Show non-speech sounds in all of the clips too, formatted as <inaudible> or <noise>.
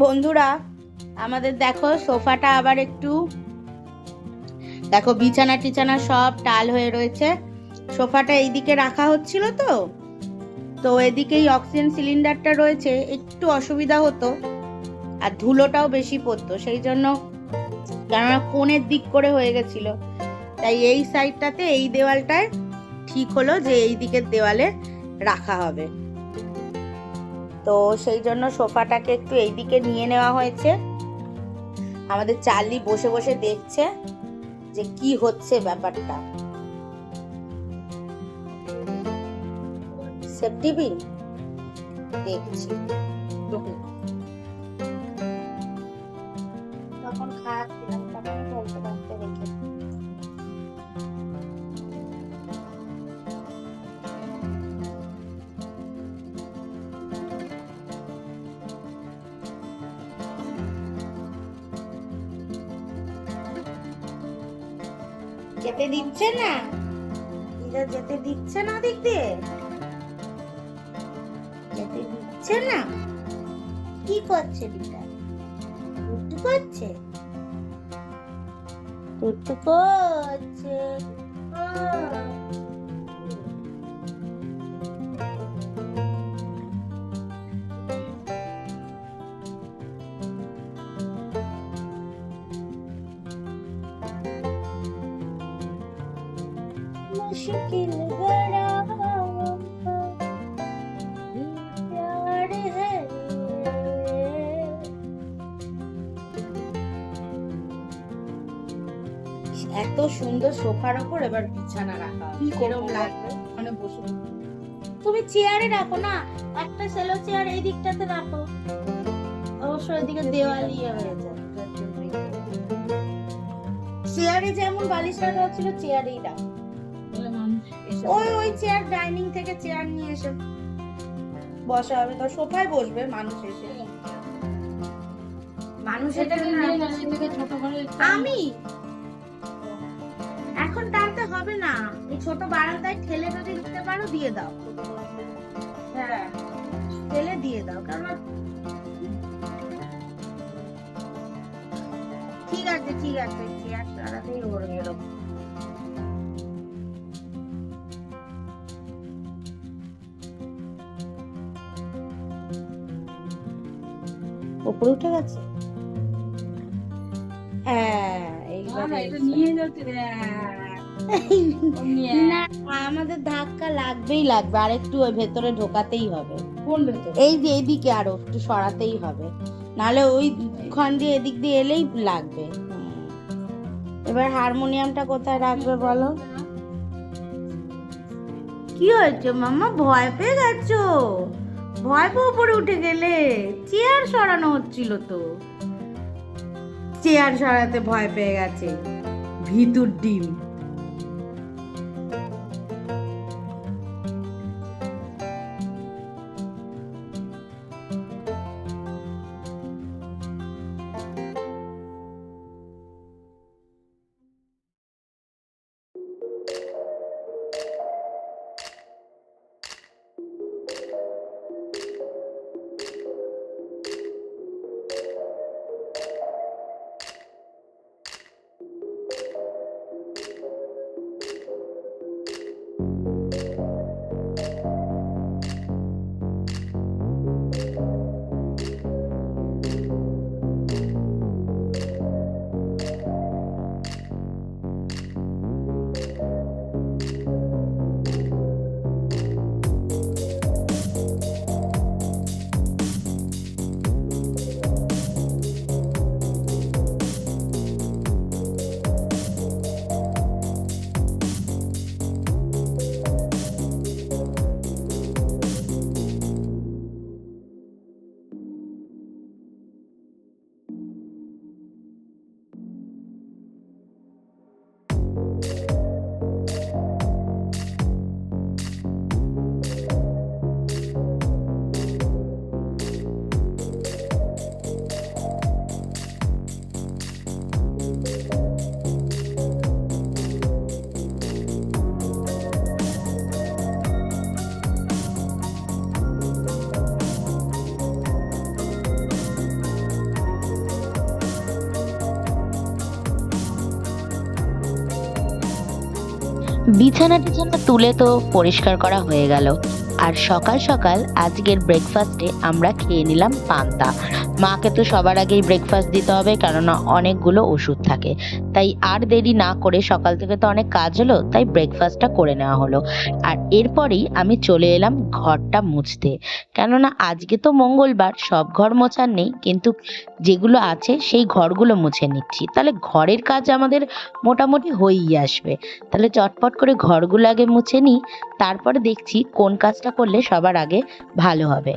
বন্ধুরা, আমাদের দেখো সোফাটা আবার একটু, দেখো বিছানা টিছানা সব টাল হয়ে রয়েছে। সোফাটা এইদিকে রাখা হচ্ছিল তো তো এদিকেই অক্সিজেন সিলিন্ডারটা রয়েছে, একটু অসুবিধা হতো আর ধুলোটাও বেশি পড়তো, সেই জন্য কেননা কোণের দিক করে হয়ে গেছিল। তাই এই সাইডটাতে এই দেওয়ালটায় ঠিক হলো যে এই দিকের দেওয়ালে রাখা হবে। তো সেই জন্য সোফাটাকে একটু এইদিকে নিয়ে নেওয়া হয়েছে। আমাদের চার্লি বসে বসে দেখছে যে কি হচ্ছে ব্যাপারটা। সেফটি দেখছি। তখন খাচ্ছিলাম দিচ্ছে না? দিদা যেতে দিচ্ছে না দিক দিয়ে যেতে দিচ্ছে না? কি করছে দিদা? টুটু করছে? টুটু করছে। সোফার ওপর এবার বিছানা রাখা কি লাগবে? বসে। তুমি চেয়ারে রাখো না একটা সেলো চেয়ার এই দিকটাতে রাখো। অবশ্য এদিকে দেওয়ালি হয়ে যায় চেয়ারে যেমন বালিশ রাখা চেয়ারেই রাখো। ওই ওই চেয়ার ডাইনিং থেকে চেয়ার নিয়ে এসে। বসা হবে। তো সোফায় বসবে মানুষ এসে। মানুষ করে আমি? এখন টানতে হবে না। এই ছোট বারান্দায় ঠেলে যদি দিতে পারো দিয়ে দাও। হ্যাঁ। ঠেলে দিয়ে দাও কারণ ঠিক আছে ঠিক আছে চেয়ার তাড়াতাড়ি ওর এরকম উপরে উঠে গেছে? হ্যাঁ এইবার এটা নিয়ে যাচ্ছে। নিয়ে না আমাদের ধাক্কা লাগবেই লাগবে আর একটু ওই ভেতরে ঢোকাতেই হবে। কোন ভেতর? এই যে এইদিকে আরও একটু সরাতেই হবে। নাহলে ওই খান দিয়ে এদিক দিয়ে এলেই লাগবে। এবার হারমোনিয়ামটা কোথায় রাখবে বলো? কি হয়েছে মামা ভয় পেয়ে গেছো? ভয় পেয়ে উপরে উঠে গেলে? চেয়ার সরানো হচ্ছিল তো। চেয়ার সরাতে ভয় পেয়ে গেছে। ভিতুর ডিম। বিছানা টিছানা তুলে তো পরিষ্কার করা হয়ে গেল। আর সকাল সকাল আজকের ব্রেকফাস্টে আমরা খেয়ে নিলাম পান্তা। মাকে তো সবার আগেই ব্রেকফাস্ট দিতে হবে, কেননা অনেকগুলো ওষুধ থাকে। তাই আর দেরি না করে সকাল থেকে তো অনেক কাজ হলো, তাই ব্রেকফাস্টটা করে নেওয়া হলো। আর এরপরেই আমি চলে এলাম ঘরটা মুছতে। কেননা আজকে তো মঙ্গলবার, সব ঘর মোছার নেই, কিন্তু যেগুলো আছে সেই ঘরগুলো মুছে নিচ্ছি। তাহলে ঘরের কাজ আমাদের মোটামুটি হয়েই আসবে। তাহলে চটপট করে ঘরগুলো আগে মুছে নিই, তারপরে দেখছি কোন কাজটা করলে সবার আগে ভালো হবে।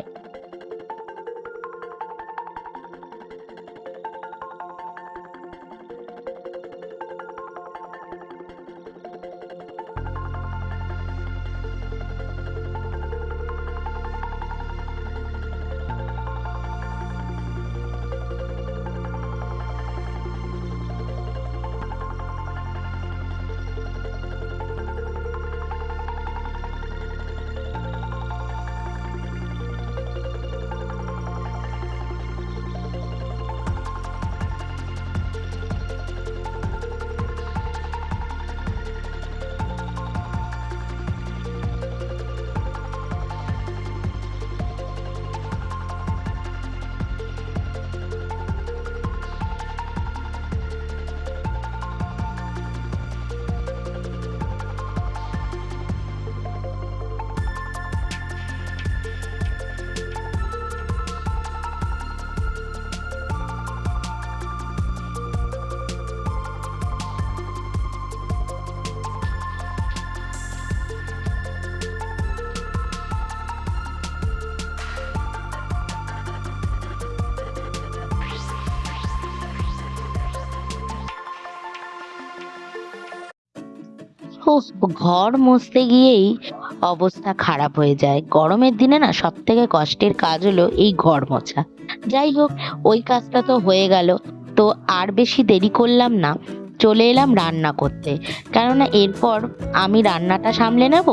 ঘর মুছতে গিয়েই অবস্থা খারাপ হয়ে যায়। গরমের দিনে না সব থেকে কষ্টের কাজ হলো এই ঘর মোছা। যাই হোক, ওই কাজটা তো হয়ে গেল। তো আর বেশি দেরি করলাম না। চলে এলাম রান্না করতে। কেননা এরপর আমি রান্নাটা সামলে নেব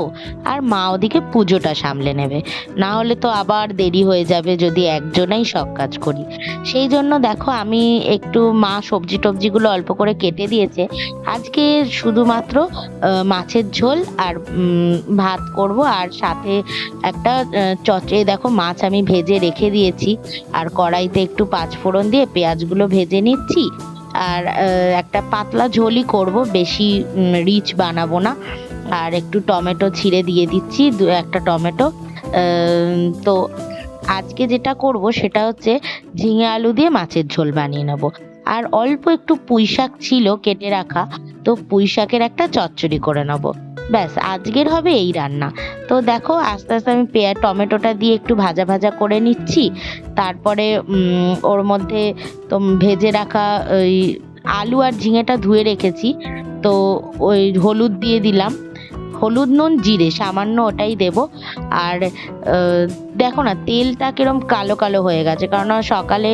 আর মা ওদিকে পুজোটা সামলে নেবে। না হলে তো আবার দেরি হয়ে যাবে যদি একজনেই সব কাজ করি। সেই জন্য দেখো আমি একটু মা সবজি টবজিগুলো অল্প করে কেটে দিয়েছে। আজকে শুধুমাত্র মাছের ঝোল আর ভাত করব আর সাথে একটা চচড়ে দেখো মাছ আমি ভেজে রেখে দিয়েছি। আর কড়াইতে একটু পাঁচ ফোড়ন দিয়ে পেঁয়াজগুলো ভেজে নিচ্ছি। আর একটা পাতলা ঝোলই করব, বেশি রিচ বানাবো না। আর একটু টমেটো ছিঁড়ে দিয়ে দিচ্ছি, দু, একটা টমেটো। তো আজকে যেটা করব সেটা হচ্ছে ঝিঙে আলু দিয়ে মাছের ঝোল বানিয়ে নেব। আর অল্প একটু পুঁই শাক ছিল কেটে রাখা, তো পুঁই শাকের একটা চচ্চড়ি করে নেব। ব্যাস, আজকের হবে এই রান্না। তো দেখো, আস্তে আস্তে আমি পেঁয়াজ, টমেটোটা দিয়ে একটু ভাজা ভাজা করে নিচ্ছি। তারপরে ওর মধ্যে তো ভেজে রাখা ওই আলু আর ঝিঙেটা ধুয়ে রেখেছি। তো ওই হলুদ দিয়ে দিলাম। হলুদ, নুন, জিরে, সামান্য ওটাই দেব। আর দেখো না, তেলটা কিরম কালো কালো হয়ে গেছে। কারণ সকালে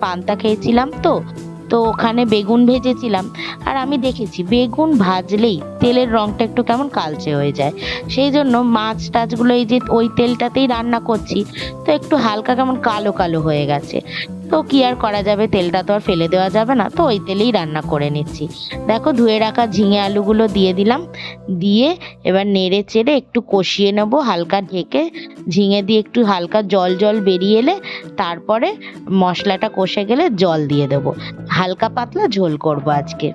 পান্তা খেয়েছিলাম তো। তো ওখানে বেগুন ভেজেছিলাম। আর আমি দেখেছি, বেগুন ভাজলেই তেলের রংটা একটু কেমন কালচে হয়ে যায়। সেই জন্য মাছ টাছগুলো এই যে ওই তেলটাতেই রান্না করছি, তো একটু হালকা কেমন কালো কালো হয়ে গেছে। তো কি আর করা যাবে? তেলটা তো আর ফেলে দেওয়া যাবে না। তো ওই তেলেই রান্না করে নিচ্ছি। দেখো, ধুয়ে রাখা ঝিঙে আলুগুলো দিয়ে দিলাম। দিয়ে এবার নেড়ে চেড়ে একটু কষিয়ে নেব, হালকা ঢেকে। ঝিঙে দিয়ে একটু হালকা জল জল বেরিয়ে এলে তারপরে মশলাটা কষে গেলে জল দিয়ে দেবো। হালকা পাতলা ঝোল করব আজকে।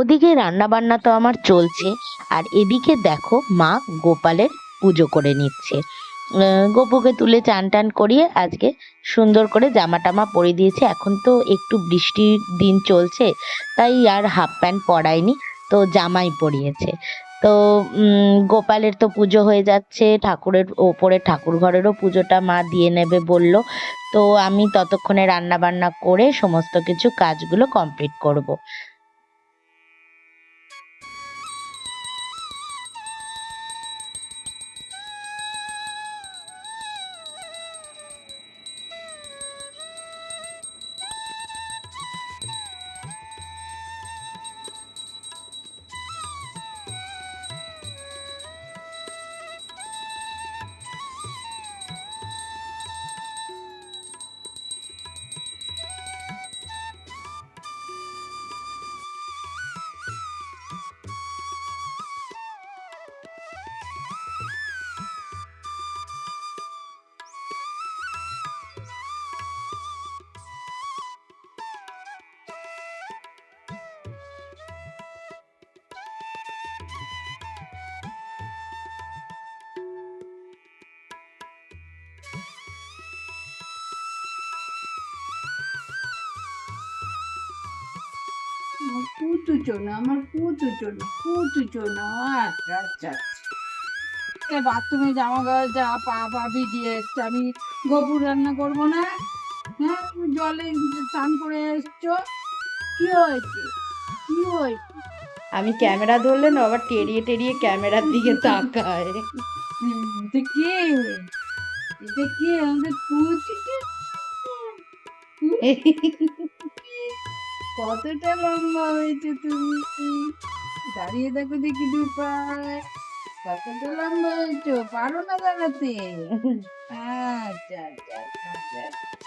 ওদিকে রান্না বান্না তো আমার চলছে, আর এদিকে দেখো মা গোপালের পুজো করে নিচ্ছে। গোপুকে তুলে চান টান করিয়ে আজকে সুন্দর করে জামা টামা পরিয়ে দিয়েছে। এখন তো একটু বৃষ্টির দিন চলছে, তাই আর হাফ প্যান্ট পরায়নি, তো জামাই পরিয়েছে। তো গোপালের তো পুজো হয়ে যাচ্ছে, ঠাকুরের ওপরে, ঠাকুর ঘরেরও পুজোটা মা দিয়ে নেবে বলল। তো আমি ততক্ষণে রান্না বান্না করে সমস্ত কিছু কাজগুলো কমপ্লিট করব। পুতু চোনা আমার পুতু চোনা পুতু চোনা আচ্ছা আচ্ছা আচ্ছা বাথরুমে জামা কাপড় যা পা পা ভিজিয়ে এসছে। আমি গোপুর রান্না করব না? হ্যাঁ? তুমি জলে স্নান করে এসছো? কি হয়েছে? কি হয়েছে? আমি ক্যামেরা ধরলে না আবার টেরিয়ে টেরিয়ে ক্যামেরার দিকে তাকায়। এটা কে? এটা কে? আমাদের পুচি <laughs> কতটা লম্বা হয়েছে তুমি? দাঁড়িয়ে দেখো দেখি দু কতটা লম্বা হয়েছো? পারো না দাঁড়াতে। আচ্ছা আচ্ছা আচ্ছা আচ্ছা।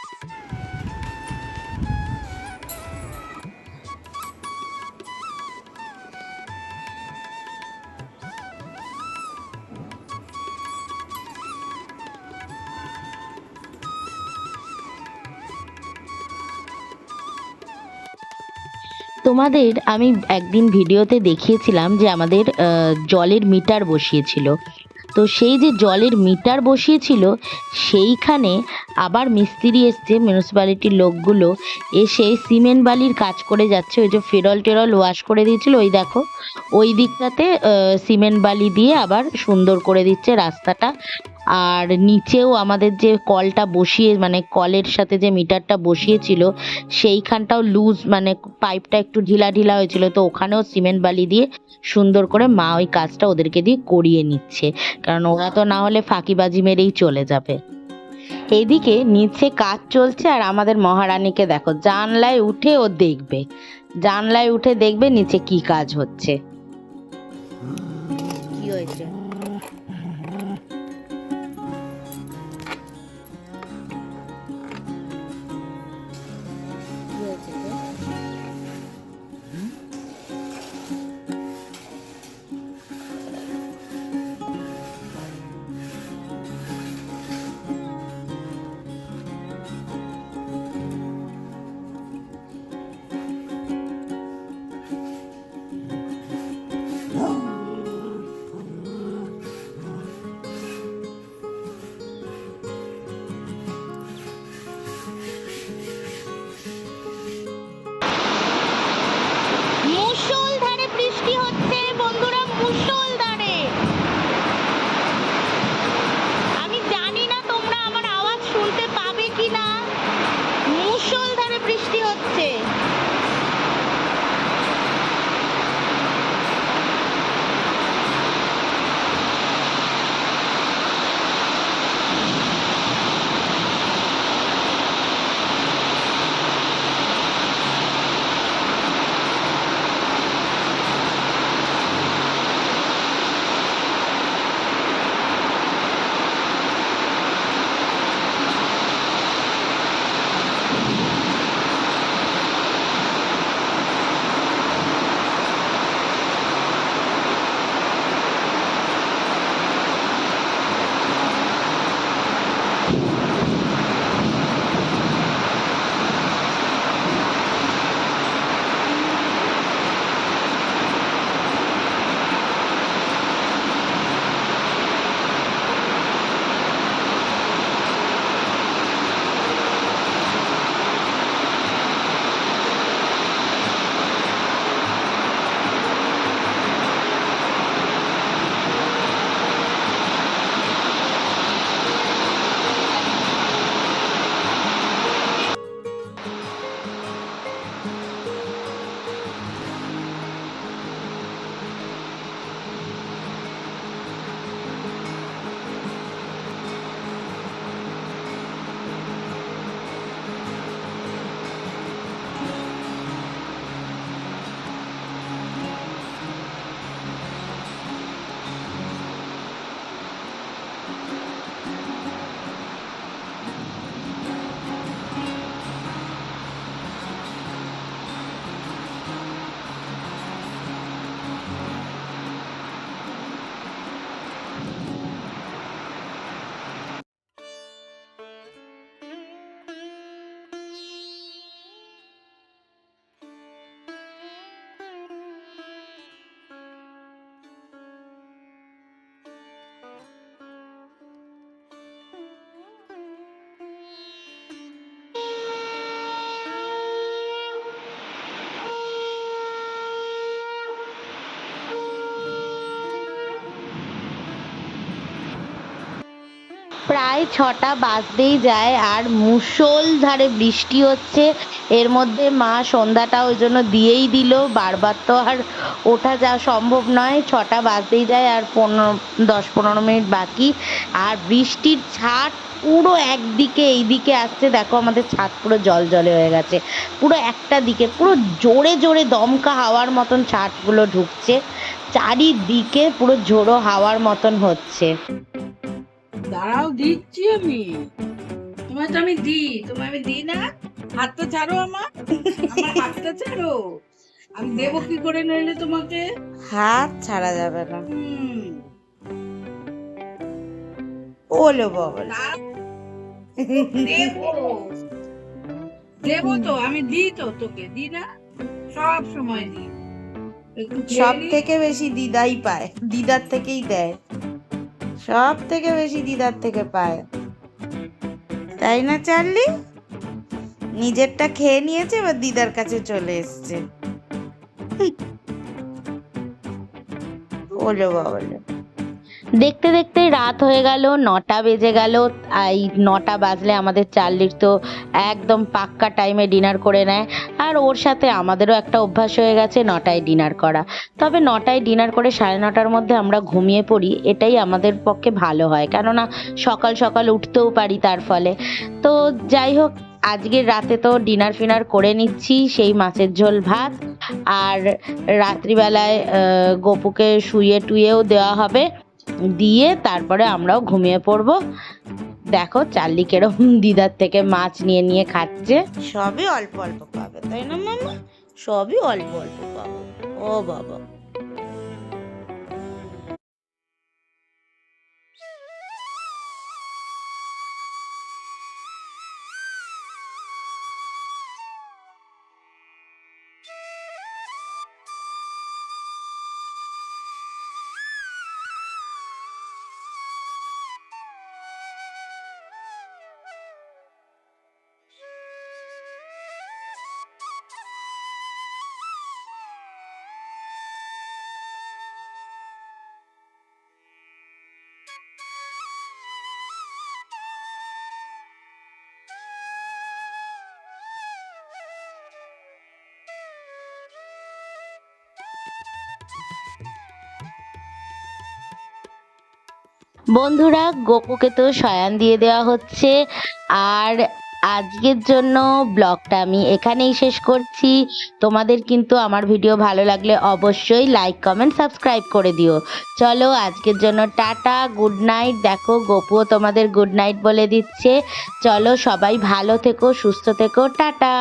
তোমাদের আমি একদিন ভিডিওতে দেখিয়েছিলাম যে আমাদের জলের মিটার বসিয়েছিল। তো সেই যে জলের মিটার বসিয়েছিল, সেইখানে আবার মিস্ত্রি এসছে মিউনিসিপ্যালিটির লোকগুলো এসে সিমেন্ট বালির কাজ করে যাচ্ছে। ওই যে ফেরল টেরল ওয়াশ করে দিয়েছিল, ওই দেখো। ওই দিকটাতে সিমেন্ট বালি দিয়ে আবার সুন্দর করে দিচ্ছে রাস্তাটা। আর নিচেও আমাদের যে কলটা বসিয়ে মানে কলের সাথে যে মিটারটা বসিয়েছিল, সেইখানটাও লুজ মানে পাইপটা একটু ঢিলা ঢিলা হয়েছিল, তো ওখানেও সিমেন্ট বালি দিয়ে সুন্দর করে মা ওই কাজটা ওদেরকে দিয়ে করিয়ে নিচ্ছে। কারণ ওরা তো না হলে ফাঁকিবাজি মেরেই চলে যাবে। এদিকে নিচে কাজ চলছে আর আমাদের মহারানীকে দেখো, জানলায় উঠে ও দেখবে। জানলায় উঠে দেখবে নিচে কি কাজ হচ্ছে। কি হয়েছে? ছটা বাজতেই যায় আর মুষলধারে বৃষ্টি হচ্ছে। এর মধ্যে মা সন্ধ্যাটা ওই জন্য দিয়েই দিল। বারবার তো আর ওঠা যাওয়া সম্ভব নয়। ছটা বাজতেই যায় আর পনেরো, দশ পনেরো মিনিট বাকি। আর বৃষ্টির ছাট পুরো একদিকে এইদিকে আসছে। দেখো আমাদের ছাদ পুরো জল জলে হয়ে গেছে। পুরো একটা দিকে, পুরো জোরে জোরে দমকা হাওয়ার মতন ছাদগুলো ঢুকছে। চারিদিকে পুরো ঝোড়ো হাওয়ার মতন হচ্ছে। দাঁড়াও দিচ্ছি আমি। তোমার তো আমি দিই তোমার আমি দিই না। হাতটা ছাড়ো আমার আমার হাতটা ছাড়ো। আমি দেবো কি করে নইলে তোমাকে? হাত ছাড়া যাবে না। ওলো বাবা দেবো। দেবো তো আমি দিই তো তোকে দিই না? সব সময় দিই। সব থেকে বেশি দিদাই পায় দিদার থেকেই দেয়। সব থেকে বেশি দিদার থেকে পায়। তাই না, চার্লি? নিজেরটা খেয়ে নিয়েছে, এবার দিদার কাছে চলে এসছে। ওলো বাবলো দেখতে দেখতে রাত হয়ে গেল, নটা বেজে গেল। এই নটা বাজলে আমাদের চার্লির তো একদম পাক্কা টাইমে ডিনার করে নেয়। আর ওর সাথে আমাদেরও একটা অভ্যাস হয়ে গেছে নটায় ডিনার করা। তবে নটায় ডিনার করে সাড়ে নটার মধ্যে আমরা ঘুমিয়ে পড়ি, এটাই আমাদের পক্ষে ভালো হয়। কেননা সকাল সকাল উঠতেও পারি তার ফলে। তো যাই হোক, আজকের রাতে তো ডিনার ফিনার করে নিচ্ছি সেই মাছের ঝোল ভাত। আর রাত্রিবেলায় গোপুকে শুয়ে টুয়েও দেওয়া হবে। দিয়ে তারপরে আমরাও ঘুমিয়ে পড়ব। দেখো চার্লি কেরম <laughs> দিদার থেকে মাছ নিয়ে নিয়ে খাচ্ছে। সবই অল্প অল্প পাবে, তাই না মামা? সবই অল্প অল্প পাবো। ও বাবা। বন্ধুরা, গোপুকে তো শয়ান দিয়ে দেওয়া হচ্ছে। আর আজকের জন্য ব্লগটা আমি এখানেই শেষ করছি। তোমাদের কিন্তু আমার ভিডিও ভালো লাগলে অবশ্যই লাইক কমেন্ট সাবস্ক্রাইব করে দিও। চলো, আজকের জন্য টাটা গুড নাইট দেখো, গোপুও তোমাদের গুড নাইট বলে দিচ্ছে। চলো, সবাই ভালো থেকো, সুস্থ থেকো। টাটা!